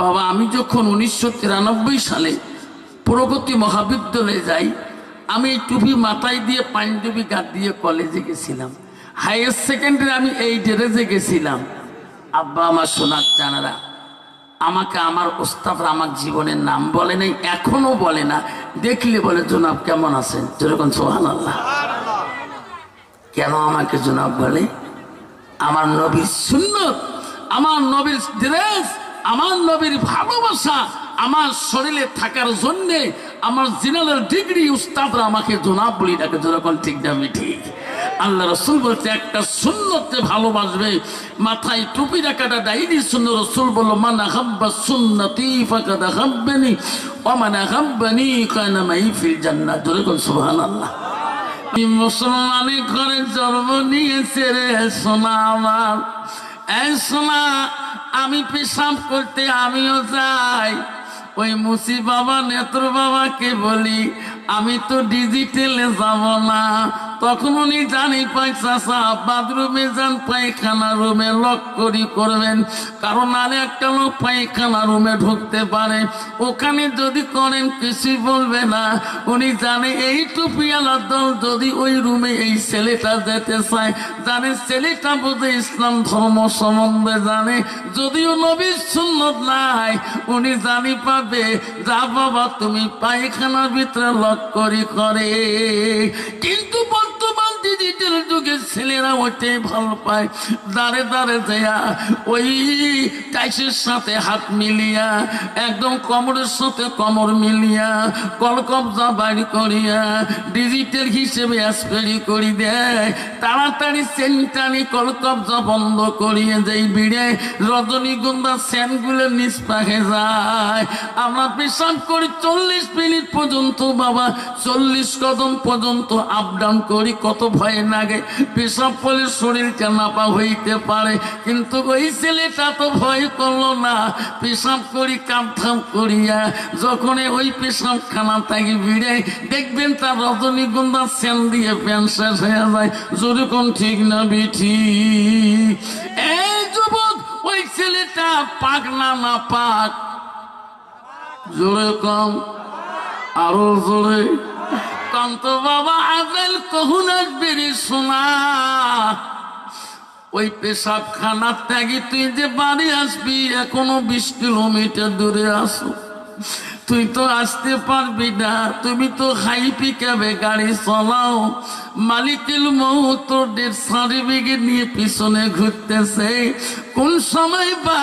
বাবা, আমি যখন উনিশশো তিরানব্বই সালে প্রগতি মহাবিদ্যালয়ে যাই, আমি টুপি মাথায় দিয়ে পাঞ্জাবি গাদ দিয়ে কলেজে গেছিলাম। হায়ার সেকেন্ডারি আমি এই ড্রেসে গেছিলাম। আব্বা, আমার সোনার চানারা, আমাকে আমার ওস্তাদরা আমার জীবনের নাম বলে নাই, এখনও বলে না। দেখলে বলে, জনাব কেমন আছেন? যেরকম সোহান আল্লাহ কেন আমাকে জনাব বলে? আমার নবীর সুন্নত, আমার নবীর ড্রেস আমার নবীর ভালোবাসা আমার শরীরে থাকার জন্যে আমার জিনালের ডিগ্রি উস্তাদরা আমাকে জনাব বলি ডাকে যেরকম ঠিক না ঠিক। আল্লাহ রসুল বলছে, একটা সুন্নতে ভালোবাসবে, মাথায় টুপি রাখাটা ডাইনি শূন্য রসুল বলল, মান আহাব্বা সুন্নতি ফাকাদ আহাব্বানি ও মান আহাব্বানি কায়না মাই ফিল জান্নাত। যেরকম সুবহানাল্লাহ। মুসলমানের ঘরে জন্ম নিয়েছে রে সোনা আমার। সোনা আমি পেশাব করতে আমিও যাই। ওই মুসি বাবা, নেত্র বাবাকে বলি, আমি তো ডিজিটালে যাব না। তখন উনি জানি পয়সা বাথরুমে যান, পায়খানা রুমে লক করি করবেন। কারণ আর একটা লোক পায়খানা রুমে ঢুকতে পারে। ওখানে যদি করেন কিছুই বলবে না। উনি জানে এই টুপিয়ালা দল যদি ওই রুমে এই ছেলেটা যেতে চায়, জানে ছেলেটা বোধে ইসলাম ধর্ম সম্বন্ধে জানে। যদিও নবীর সুন্নত নাই, উনি জানি পাবে, যা বাবা, তুমি পায়খানার ভিতরে লক করি করে। কিন্তু ছেলেরা ওইটাই ভালো পায়। দাঁড়ে দাঁড়ে দেয়া ওই টাইসের সাথে হাত মিলিয়া, একদম কমরের সাথে কমর মিলিয়া কলকবজা বাড়ি করিয়া ডিজিটাল হিসেবে অ্যাসপেরি করি দেয়। তাড়াতাড়ি সেন্টারি কলকবজা বন্ধ করিয়ে যেই ভিড়ে। রজনীগন্ধা স্যানগুলো নিষ্পাকে যায়। আমরা পেশাব করি চল্লিশ মিনিট পর্যন্ত, বাবা। চল্লিশ কদম পর্যন্ত আপ ডাউন করি, কত ভয় লাগে পেশাব করলে শরীরটা নাপা হইতে পারে। কিন্তু ওই ছেলেটা তো ভয় করল না। পেশাব করি কামথাম করিয়া যখন ওই পেশাব খানা থাকি ভিড়ে দেখবেন তার রজনীগন্ধা স্যান দিয়ে প্যান্ট শেষ হয়ে যায়। যেরকম ঠিক না বিঠি। এই যুবক, ওই ছেলেটা পাক না না পাক? জোরে কম আরও জোরে। কান্ত বাবা আজেল কহুন আসবে রে সোনা ওই পেশাব খানার ত্যাগি, তুই যে বাড়ি আসবি, এখনও বিশ কিলোমিটার দূরে আসো তুই তো আসতে পারবি না, তুমি তো হাই পিকাবে গাড়ি চলাও। মালিকুল মৌ তোর দেড় সার্টিফিকেট নিয়ে পিছনে ঘুরতেছে। কোন সময় বা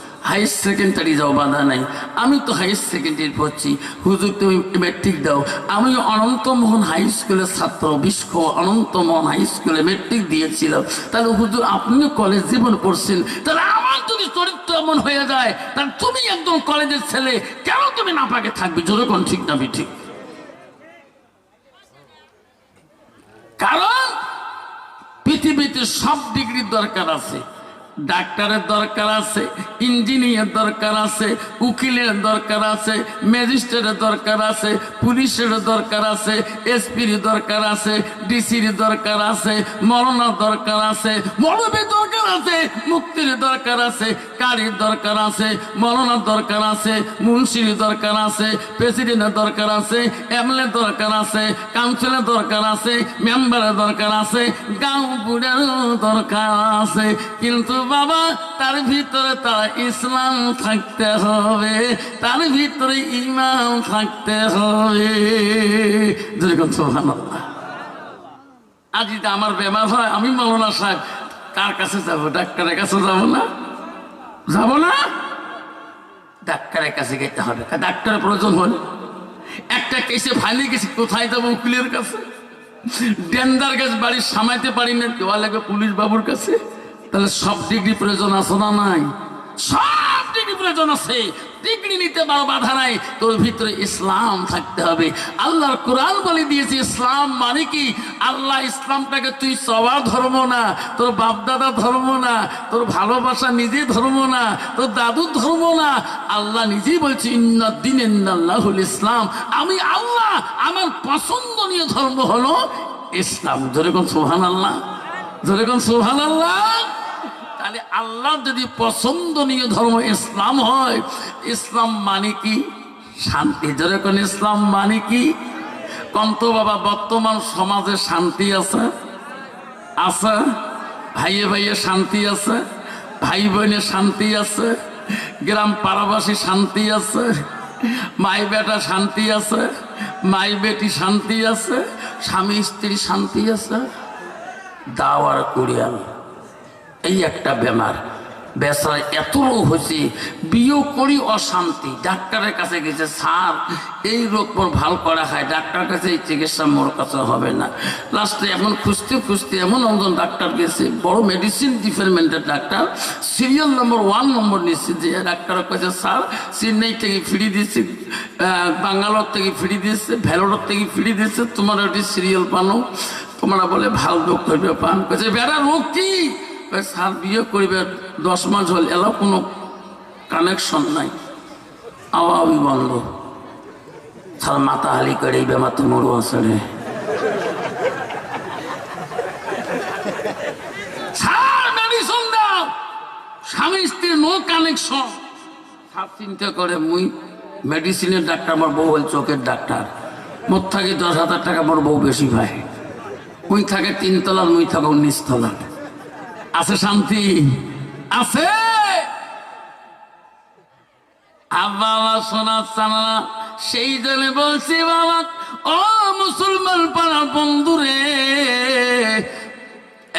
হাই সেকেন্ডারি যাও, বাধা নাই। আমি তো হাই সেকেন্ডারি পড়ছি। হুজুর, তুমি মেট্রিক দাও। আমি অনন্তমোহন হাই স্কুলের ছাত্র বিস্ক অনন্তমোহন হাই স্কুলে মেট্রিক দিয়েছিলাম। তাহলে হুজুর, আপনিও কলেজ জীবন পড়ছেন তাহলে আমার যদি চরিত্র এমন হয়ে যায়, তাহলে তুমি একদম কলেজের ছেলে, কেন তুমি না পাকে থাকবে যেরকম ঠিক না ঠিক কারণ পৃথিবীতে সব ডিগ্রির দরকার আছে। ডাক্তারের দরকার আছে ইঞ্জিনিয়ার দরকার আছে উকিলের দরকার আছে ম্যাজিস্ট্রেটের দরকার আছে পুলিশের দরকার আছে এসপির দরকার আছে ডিসির দরকার আছে মরণার দরকার আছে মরবের দরকার আছে মুক্তির দরকার আছে কারির দরকার আছে মরণার দরকার আছে মুন্সির দরকার আছে প্রেসিডেন্টের দরকার আছে এমএলএ দরকার আছে কাউন্সিলের দরকার আছে মেম্বারের দরকার আছে গাঁও দরকার আছে কিন্তু বাবা, তার ভিতরে তার ইসলাম থাকতে হবে, তার ভিতরে ইমাম থাকতে হবে। আজ যদি আমার বেমার হয়, আমি মৌলানা সাহেব, কার কাছে যাব? ডাক্তারের কাছে যাব না? যাব না? ডাক্তারের কাছে যেতে হবে। ডাক্তারের প্রয়োজন হল। একটা কেসে ফাইলে গেছি, কোথায় যাব উকিলের কাছে? ডেন্দার গাছ বাড়ির সামাইতে পারি না, দেওয়া লাগবে পুলিশ বাবুর কাছে। তাহলে সব ডিগ্রি প্রয়োজন আছে না নাই? সব ডিগ্রি প্রয়োজন আছে। ডিগ্রি নিতে পারো, বাধা নাই। তোর ভিতরে ইসলাম থাকতে হবে। আল্লাহর কোরআন বলে দিয়েছে, ইসলাম মানে কি? আল্লাহ ইসলামটাকে তুই সবার ধর্ম না, তোর বাপদাদা ধর্ম না, তোর ভালোবাসা নিজে ধর্ম না, তোর দাদুর ধর্ম না। আল্লাহ নিজেই বলছে ইন্দিন ইন্দাল্লাহুল ইসলাম। আমি আল্লাহ, আমার পছন্দনীয় ধর্ম হলো ইসলাম। যেরকম সোহান আল্লাহ যেরকম সোহান আল্লাহ তাহলে আল্লাহ যদি পছন্দনীয় ধর্ম ইসলাম হয়, ইসলাম মানে কি? শান্তি। যেরকম ইসলাম মানে কি? কন্ত বাবা, বর্তমান সমাজে শান্তি আছে? আছে? ভাইয়ে ভাইয়ে শান্তি আছে? ভাই বোনে শান্তি আছে? গ্রাম পাড়াবাসী শান্তি আছে? মাই বেটা শান্তি আছে? মাই বেটি শান্তি আছে? স্বামী স্ত্রী শান্তি আছে? দাওয়ার কুড়িয়াল। এই একটা বেমার। বেচারা এত রোগ হয়েছে, বিয়ে করি অশান্তি। ডাক্তারের কাছে গেছে, স্যার, এই রোগ মোর ভালো করা হয় ডাক্তার কাছে এই চিকিৎসা মোর কাছে হবে না। লাস্টে এমন খুঁজতে খুঁজতে এমন একজন ডাক্তার গেছে, বড় মেডিসিন ডিপার্টমেন্টের doctor serial number one number নিচ্ছে যে ডাক্তার কাছে স্যার, চেন্নাই থেকে ফিরি দিচ্ছে বাঙ্গালোর থেকে ফিরি দিচ্ছে ভ্যালোর থেকে ফিরি দিচ্ছে তোমার ওটি সিরিয়াল পানো তোমরা বলে, ভালো রোগ করবে পান কাছে বেড়া, রোগ কি? কয়, স্যার বিয়ে করিবে দশ মাস হল এলো কোনো কানেকশন নাই। আওয়াবি বন্ধ। স্যার মাথা হালি করে এই বেমার তো মরু আসলে স্বামী স্ত্রীর নো কানেকশন স্যার চিন্তা করে মুই মেডিসিনের ডাক্তার আমার বউ হল চোখের ডাক্তার মোর থাকে দশ হাজার টাকা আমার বউ বেশি ভাই মুই থাকে তিনতলার মুই থাকে উনিশ তলার আছে শান্তি। আছে। আব্বা সোনা সেই জন্য বলছি, বাবা, ও মুসলমান পাড়ার বন্ধুরে,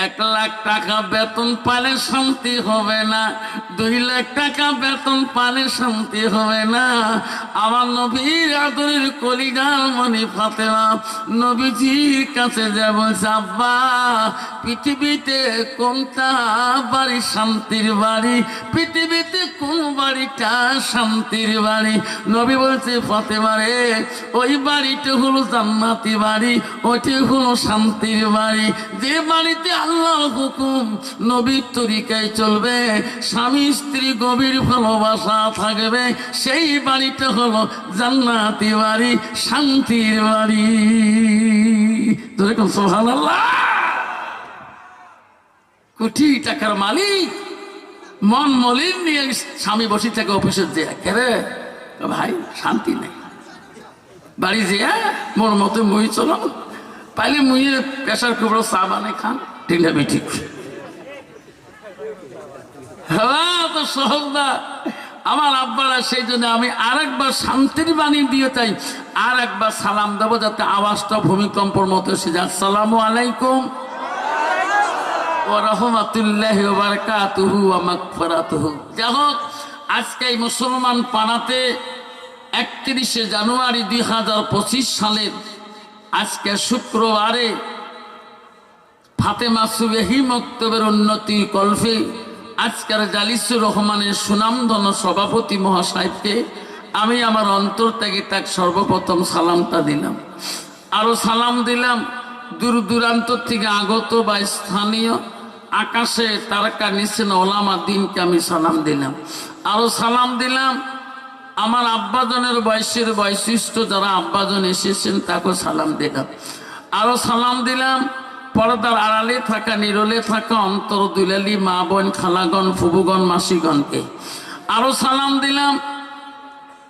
এক লাখ টাকা বেতন পালে শান্তি হবে না, দুই লাখ টাকা বেতন পালে শান্তি হবে না। আমার নবীর আদরের কলিগার মনি ফাতেমা নবীজির কাছে যা বলছে, আব্বা পৃথিবীতে কোনটা বাড়ি শান্তির বাড়ি? পৃথিবীতে কোন বাড়িটা শান্তির বাড়ি? নবী বলছে, ফাতেমা রে, ওই বাড়িটা হলো জান্নাতি বাড়ি, ওইটি হলো শান্তির বাড়ি। যে বাড়িতে আল্লাহর হুকুম, নবীর তরিকায় চলবে, স্বামী স্ত্রী গভীর ভালোবাসা থাকবে, সেই বাড়িটা হলো জান্নাতি বাড়ি, শান্তির বাড়ি। যেরকম সোহান আল্লাহ কোটি টাকার মালিক। মন মলিন নিয়ে স্বামী বসে থাকে অফিসের যে একেবারে ভাই, শান্তি নেই। বাড়ি যে মোর মতো মুই চলাম পাইলে মুইয়ে প্রেশার কুকুর চা বানাই খান ঠিক না ঠিক। তো সহজ না আমার আব্বারা সেই জন্য আমি আর একবার শান্তির বাণী দিয়ে তাই আর একবার সালাম দেবো যাতে আওয়াজটা ভূমিকম্পর মতো এসে যায়। আসসালামু আলাইকুম। রহমাতুল্লাহ বারকাতুহু ওয়া মাগফিরাতুহু। যাই হোক, আজকে মুসলমান পাড়াতে একত্রিশে জানুয়ারি দুই হাজার পঁচিশ সালের আজকে শুক্রবারে ফাতেমা সুবেহি মক্তবের উন্নতি কল্পে আজকের জালিসুর রহমানের সুনামধন সভাপতি মহাসাহেবকে আমি আমার অন্তর থেকে তাক সর্বপ্রথম সালামটা দিলাম। আরও সালাম দিলাম দূর দূরান্ত থেকে আগত বা স্থানীয় আকাশে তারকা নিচে ওলামা দিনকে আমি সালাম দিলাম। আরও সালাম দিলাম, আমার আব্বাজনের বয়সের বৈশিষ্ট্য, যারা আব্বাজন এসেছেন তাকে সালাম দিলাম। আরও সালাম দিলাম, পর্দার আড়ালে থাকা, নিরলে থাকা অন্তর দুলালি, মা বোন, খালাগণ, ফুবুগণ, মাসিগণকে। আরও সালাম দিলাম,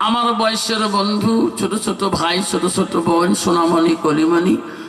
আমার বয়সের বন্ধু, ছোট ছোট ভাই, ছোট ছোট বোন, সোনামণি, কলিমণি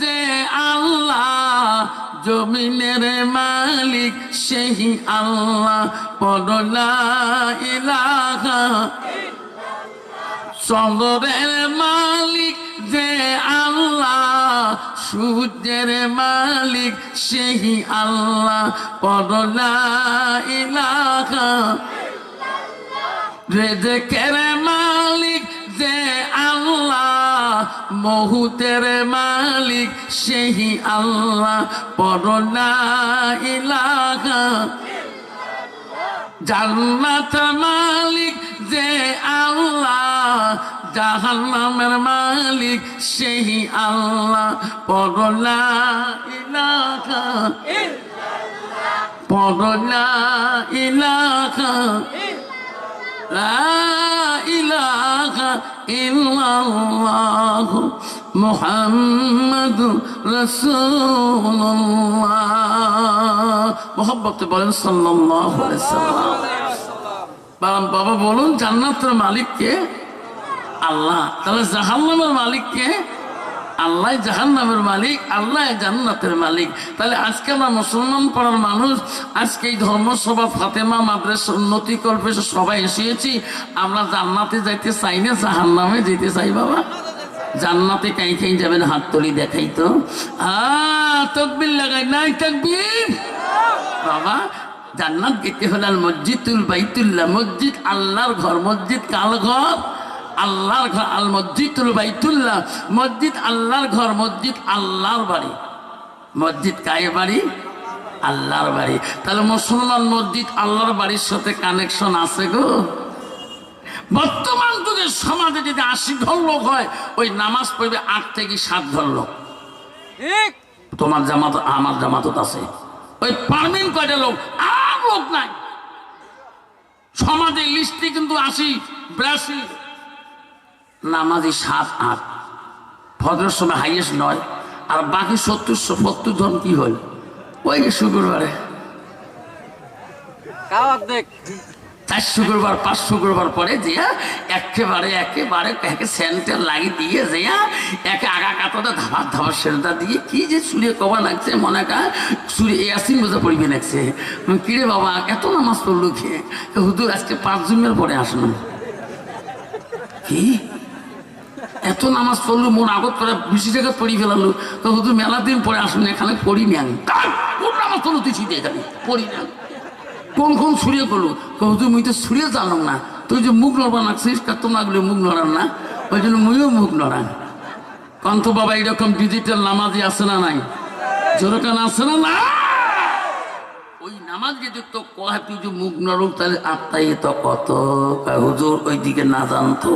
যে আল্লাহ, জমিনের মালিক সেই আল্লাহ। পদ লা ইলাহা চন্দ্রের মালিক যে আল্লাহ, সূর্যের মালিক সেই আল্লাহ। পড়লা ইলাকা রেজেকের মহুতের মালিক সেই আল্লাহ পড়লা ইলাকা জান্নাত মালিক যে আল্লাহ জাহান্নামের মালিক সেই আল্লাহ পড়লা ইলাকা পড়লা ইলাকা বাবা বলুন জান্নাতের মালিককে? আল্লাহ। তাহলে জাহান্নামের মালিককে আল্লাহ জাহান্নামের মালিক, আল্লাহ জান্নাতের মালিক। তাহলে আজকে আমরা মুসলমান পাড়ার মানুষ, আজকে এই ধর্মসভা ফাতেমা মাদ্রাসা উন্নতি কল্পে সবাই এসেছি। আমরা জান্নাতে যাইতে চাই না, জাহান্নামে যেতে চাই বাবা। জান্নাতে কাই কাই যাবেন, হাত তুলি দেখাই তো। আ তকবির লাগাই, নাই তকবির? বাবা, জান্নাত গেতে হলে আল মসজিদুল বাইতুল্লাহ, মসজিদ আল্লাহর ঘর, মসজিদ কাল ঘর? আল্লাহর ঘর আল মসজিদুল বাইতুল্লাহ। মসজিদ আল্লাহর ঘর মসজিদ আল্লাহর বাড়ি। মসজিদ কায়ের বাড়ি? আল্লাহর বাড়ি। তাহলে মুসলমান মসজিদ আল্লাহর বাড়ির সাথে কানেকশন আছে গো? বর্তমান যুগের সমাজে যদি আশি ঘর লোক হয় ওই নামাজ পড়বে আট থেকে সাত ঘর লোক। ঠিক। তোমার জামাত আমার জামাতত আছে। ওই পারমিন কয়টা লোক? আর লোক নাই। সমাজের লিস্টে কিন্তু আশি বিরাশি। নামাজি সাত আট। ফজরের সময় হাইয়েস্ট নয় আর বাকি সত্তর সত্তর জন কি হল ওই যে শুক্রবারে। চার শুক্রবার পাঁচ শুক্রবার পরে দিয়া একেবারে একেবারে একে সেন্টার লাগিয়ে দিয়ে দিয়া একে আগা কাতাটা ধাবার ধাবার সেন্টার দিয়ে কি যে সুরে কবা লাগছে মনে কা সুরে ইয়াসিন বোঝা পড়বে লাগছে। কিরে বাবা এত নামাজ পড়ল খেয়ে হুদুর আজকে পাঁচ জুমের পরে আসলাম কি? এত নামাজ পড়ল, মোর আগত করে বেশি জায়গা পড়ি ফেলালো। তো হুদুর মেলা দিন পরে আসুন, এখানে পড়ি নি আমি। কোন নামাজ পড়ল তুই ছিটে এখানে? পড়ি না। কোন কোন ছুড়িয়ে করল হুজুর মুই তো ছুড়িয়ে জানো না। তুই যে মুখ নড়বা নাকছিস তোমরা গুলো মুখ নড়ান না? ওই জন্য মুইও মুখ নড়ান। কন্ত বাবা এরকম ডিজিটাল নামাজি আছে না নাই? যেরকম আছে না না ওই নামাজ যদি তো কয়, তুই যে মুখ নড়ুক, তাহলে আত্মাই তো কত? হুজুর ওই দিকে না জানতো।